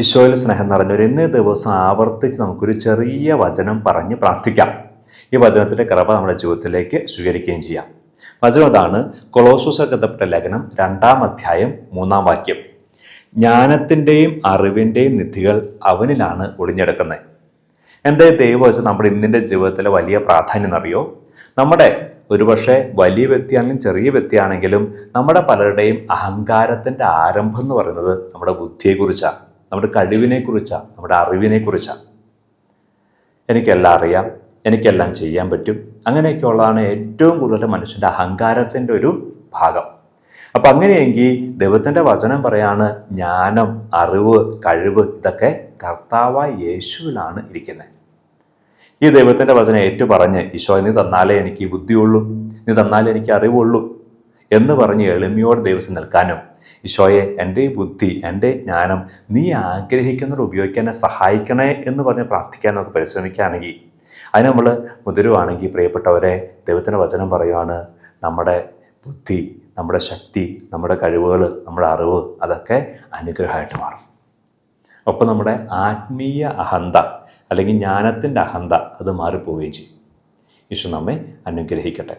ഈശോയിൽ സ്നേഹം നിറഞ്ഞൊരു ഇന്നേ ദിവസം ആവർത്തിച്ച് നമുക്കൊരു ചെറിയ വചനം പറഞ്ഞ് പ്രാർത്ഥിക്കാം. ഈ വചനത്തിന്റെ കൃപ നമ്മുടെ ജീവിതത്തിലേക്ക് സ്വീകരിക്കുകയും ചെയ്യാം. വചനം അതാണ് കൊളോസൂസ് കഥപ്പെട്ട ലേഖനം രണ്ടാം അധ്യായം മൂന്നാം വാക്യം. ജ്ഞാനത്തിന്റെയും അറിവിന്റെയും നിധികൾ അവനിലാണ് ഒളിഞ്ഞെടുക്കുന്നത്. എന്റെ ദൈവവശം നമ്മുടെ ഇന്നിന്റെ ജീവിതത്തിലെ വലിയ പ്രാധാന്യം അറിയോ നമ്മുടെ ഒരുപക്ഷെ വലിയ വ്യക്തിയാണെങ്കിലും ചെറിയ വ്യക്തിയാണെങ്കിലും നമ്മുടെ പലരുടെയും അഹങ്കാരത്തിന്റെ ആരംഭം എന്ന് പറയുന്നത് നമ്മുടെ ബുദ്ധിയെക്കുറിച്ചാണ്. നമ്മുടെ കഴിവിനെക്കുറിച്ചാണ് നമ്മുടെ അറിവിനെക്കുറിച്ചാണ് എനിക്കെല്ലാം അറിയാം എനിക്കെല്ലാം ചെയ്യാൻ പറ്റും. അങ്ങനെയൊക്കെയുള്ളതാണ് ഏറ്റവും കൂടുതൽ മനുഷ്യന്റെ അഹങ്കാരത്തിന്റെ ഒരു ഭാഗം. അപ്പം അങ്ങനെയെങ്കിൽ ദൈവത്തിന്റെ വചനം പറയാണ് ജ്ഞാനം അറിവ് കഴിവ് ഇതൊക്കെ കർത്താവായ യേശുവിലാണ് ഇരിക്കുന്നത് ഈ ദൈവത്തിന്റെ വചനം ഏറ്റു പറഞ്ഞ് ഈശോ നീ തന്നാലേ എനിക്ക് ബുദ്ധിയുള്ളൂ നീ തന്നാലേ എനിക്ക് അറിവുള്ളൂ എന്ന് പറഞ്ഞ് എളിമയോട് ദൈവസം നിൽക്കാനും ഈശോയെ എന്റെ ബുദ്ധി എന്റെ ജ്ഞാനം നീ ആഗ്രഹിക്കുന്നത് ഉപയോഗിക്കാൻ സഹായിക്കണേ എന്ന് പറഞ്ഞ് പ്രാർത്ഥിക്കാൻ നമുക്ക് പരിശ്രമിക്കുകയാണെങ്കിൽ അതിന് നമ്മൾ മുതിരുവാണെങ്കിൽ പ്രിയപ്പെട്ടവരെ ദൈവത്തിന്റെ വചനം പറയുവാണ് നമ്മുടെ ബുദ്ധി നമ്മുടെ ശക്തി നമ്മുടെ കഴിവുകൾ നമ്മുടെ അറിവ് അതൊക്കെ അനുഗ്രഹമായിട്ട് മാറും. ഒപ്പം നമ്മുടെ ആത്മീയ അഹന്ത അല്ലെങ്കിൽ ജ്ഞാനത്തിന്റെ അഹന്ത അത് മാറിപ്പോവുകയും ചെയ്യും. ഈശോ നമ്മെ അനുഗ്രഹിക്കട്ടെ.